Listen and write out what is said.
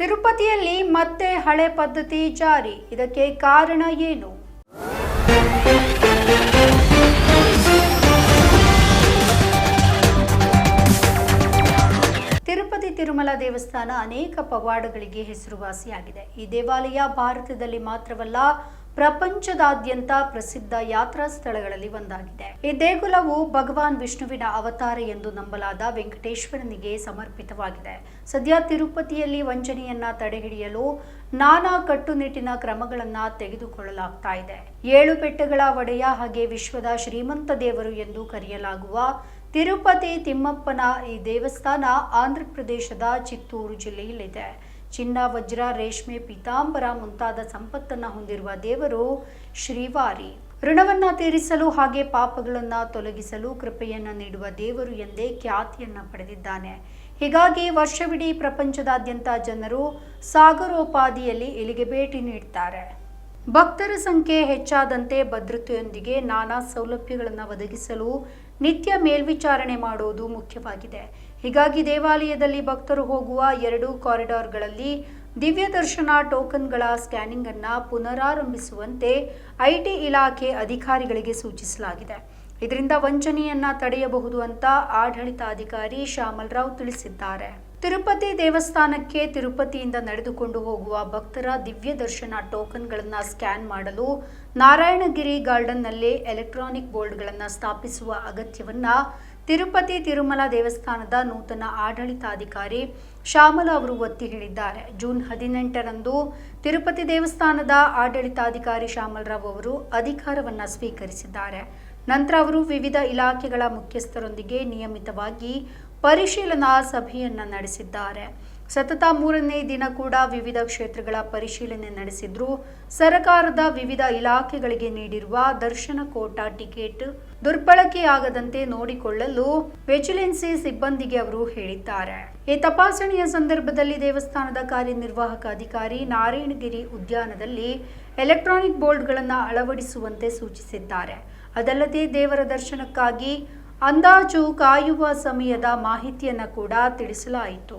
ತಿರುಪತಿಯಲ್ಲಿ ಮತ್ತೆ ಹಳೆ ಪದ್ಧತಿ ಜಾರಿ. ಇದಕ್ಕೆ ಕಾರಣ ಏನು? ತಿರುಪತಿ ತಿರುಮಲ ದೇವಸ್ಥಾನ ಅನೇಕ ಪವಾಡಗಳಿಗೆ ಹೆಸರುವಾಸಿಯಾಗಿದೆ. ಈ ದೇವಾಲಯ ಭಾರತದಲ್ಲಿ ಮಾತ್ರವಲ್ಲ ಪ್ರಪಂಚದಾದ್ಯಂತ ಪ್ರಸಿದ್ಧ ಯಾತ್ರಾ ಸ್ಥಳಗಳಲ್ಲಿ ಒಂದಾಗಿದೆ. ಈ ದೇಗುಲವು ಭಗವಾನ್ ವಿಷ್ಣುವಿನ ಅವತಾರ ಎಂದು ನಂಬಲಾದ ವೆಂಕಟೇಶ್ವರನಿಗೆ ಸಮರ್ಪಿತವಾಗಿದೆ. ಸದ್ಯ ತಿರುಪತಿಯಲ್ಲಿ ವಂಚನೆಯನ್ನ ತಡೆಹಿಡಿಯಲು ನಾನಾ ಕಟ್ಟುನಿಟ್ಟಿನ ಕ್ರಮಗಳನ್ನ ತೆಗೆದುಕೊಳ್ಳಲಾಗ್ತಾ ಇದೆ. ಏಳು ಬೆಟ್ಟಗಳ ಒಡೆಯ ಹಾಗೆ ವಿಶ್ವದ ಶ್ರೀಮಂತ ದೇವರು ಎಂದು ಕರೆಯಲಾಗುವ ತಿರುಪತಿ ತಿಮ್ಮಪ್ಪನ ಈ ದೇವಸ್ಥಾನ ಆಂಧ್ರ ಪ್ರದೇಶದ ಚಿತ್ತೂರು ಜಿಲ್ಲೆಯಲ್ಲಿದೆ. ಚಿನ್ನ ವಜ್ರ ರೇಷ್ಮೆ, ಪೀತಾಂಬರ ಮುಂತಾದ ಸಂಪತ್ತನ್ನ ಹೊಂದಿರುವ ದೇವರು ಶ್ರೀವಾರಿ. ಋಣವನ್ನ ತೀರಿಸಲು ಹಾಗೆ ಪಾಪಗಳನ್ನ ತೊಲಗಿಸಲು ಕೃಪೆಯನ್ನ ನೀಡುವ ದೇವರು ಎಂದೇ ಖ್ಯಾತಿಯನ್ನ ಪಡೆದಿದ್ದಾನೆ. ಹೀಗಾಗಿ ವರ್ಷವಿಡೀ ಪ್ರಪಂಚದಾದ್ಯಂತ ಜನರು ಸಾಗರೋಪಾದಿಯಲ್ಲಿ ಇಲ್ಲಿಗೆ ಭೇಟಿ ನೀಡ್ತಾರೆ? ಭಕ್ತರ ಸಂಖ್ಯೆ ಹೆಚ್ಚಾದಂತೆ ಭದ್ರತೆಯೊಂದಿಗೆ ನಾನಾ ಸೌಲಭ್ಯಗಳನ್ನು ಒದಗಿಸಲು ನಿತ್ಯ ಮೇಲ್ವಿಚಾರಣೆ ಮಾಡುವುದು ಮುಖ್ಯವಾಗಿದೆ. ಹೀಗಾಗಿ ದೇವಾಲಯದಲ್ಲಿ ಭಕ್ತರು ಹೋಗುವ ಎರಡು ಕಾರಿಡಾರ್ಗಳಲ್ಲಿ ದಿವ್ಯ ದರ್ಶನ ಟೋಕನ್ಗಳ ಸ್ಕ್ಯಾನಿಂಗ್ ಅನ್ನು ಪುನರಾರಂಭಿಸುವಂತೆ ಐಟಿ ಇಲಾಖೆ ಅಧಿಕಾರಿಗಳಿಗೆ ಸೂಚಿಸಲಾಗಿದೆ. ಇದರಿಂದ ವಂಚನೆಯನ್ನ ತಡೆಯಬಹುದು ಅಂತ ಆಡಳಿತಾಧಿಕಾರಿ ಶ್ಯಾಮಲ್ ರಾವ್ ತಿಳಿಸಿದ್ದಾರೆ. ತಿರುಪತಿ ದೇವಸ್ಥಾನಕ್ಕೆ ತಿರುಪತಿಯಿಂದ ನಡೆದುಕೊಂಡು ಹೋಗುವ ಭಕ್ತರ ದಿವ್ಯ ದರ್ಶನ ಟೋಕನ್ಗಳನ್ನು ಸ್ಕ್ಯಾನ್ ಮಾಡಲು ನಾರಾಯಣಗಿರಿ ಗಾರ್ಡನ್ನಲ್ಲಿ ಎಲೆಕ್ಟ್ರಾನಿಕ್ ಬೋರ್ಡ್ಗಳನ್ನು ಸ್ಥಾಪಿಸುವ ಅಗತ್ಯವನ್ನ ತಿರುಪತಿ ತಿರುಮಲ ದೇವಸ್ಥಾನದ ನೂತನ ಆಡಳಿತಾಧಿಕಾರಿ ಶ್ಯಾಮಲ ಅವರು ಒತ್ತಿ ಹೇಳಿದ್ದಾರೆ. ಜೂನ್ ಹದಿನೆಂಟರಂದು ತಿರುಪತಿ ದೇವಸ್ಥಾನದ ಆಡಳಿತಾಧಿಕಾರಿ ಶ್ಯಾಮಲರಾವ್ ಅವರು ಅಧಿಕಾರವನ್ನು ಸ್ವೀಕರಿಸಿದ್ದಾರೆ. ನಂತರ ಅವರು ವಿವಿಧ ಇಲಾಖೆಗಳ ಮುಖ್ಯಸ್ಥರೊಂದಿಗೆ ನಿಯಮಿತವಾಗಿ ಪರಿಶೀಲನಾ ಸಭೆಯನ್ನು ನಡೆಸಿದ್ದಾರೆ. ಸತತ ಮೂರನೇ ದಿನ ಕೂಡ ವಿವಿಧ ಕ್ಷೇತ್ರಗಳ ಪರಿಶೀಲನೆ ನಡೆಸಿದ್ರು. ಸರ್ಕಾರದ ವಿವಿಧ ಇಲಾಖೆಗಳಿಗೆ ನೀಡಿರುವ ದರ್ಶನ ಕೋಟಾ ಟಿಕೆಟ್ ದುರ್ಬಳಕೆಯಾಗದಂತೆ ನೋಡಿಕೊಳ್ಳಲು ವಿಜಿಲೆನ್ಸಿ ಸಿಬ್ಬಂದಿಗೆ ಅವರು ಹೇಳಿದ್ದಾರೆ. ಈ ತಪಾಸಣೆಯ ಸಂದರ್ಭದಲ್ಲಿ ದೇವಸ್ಥಾನದ ಕಾರ್ಯನಿರ್ವಾಹಕ ಅಧಿಕಾರಿ ನಾರಾಯಣಗಿರಿ ಉದ್ಯಾನದಲ್ಲಿ ಎಲೆಕ್ಟ್ರಾನಿಕ್ ಬೋರ್ಡ್ಗಳನ್ನು ಅಳವಡಿಸುವಂತೆ ಸೂಚಿಸಿದ್ದಾರೆ. ಅದಲ್ಲದೆ ದೇವರ ದರ್ಶನಕ್ಕಾಗಿ ಅಂದಾಜು ಕಾಯುವ ಸಮಯದ ಮಾಹಿತಿಯನ್ನು ಕೂಡ ತಿಳಿಸಲಾಯಿತು.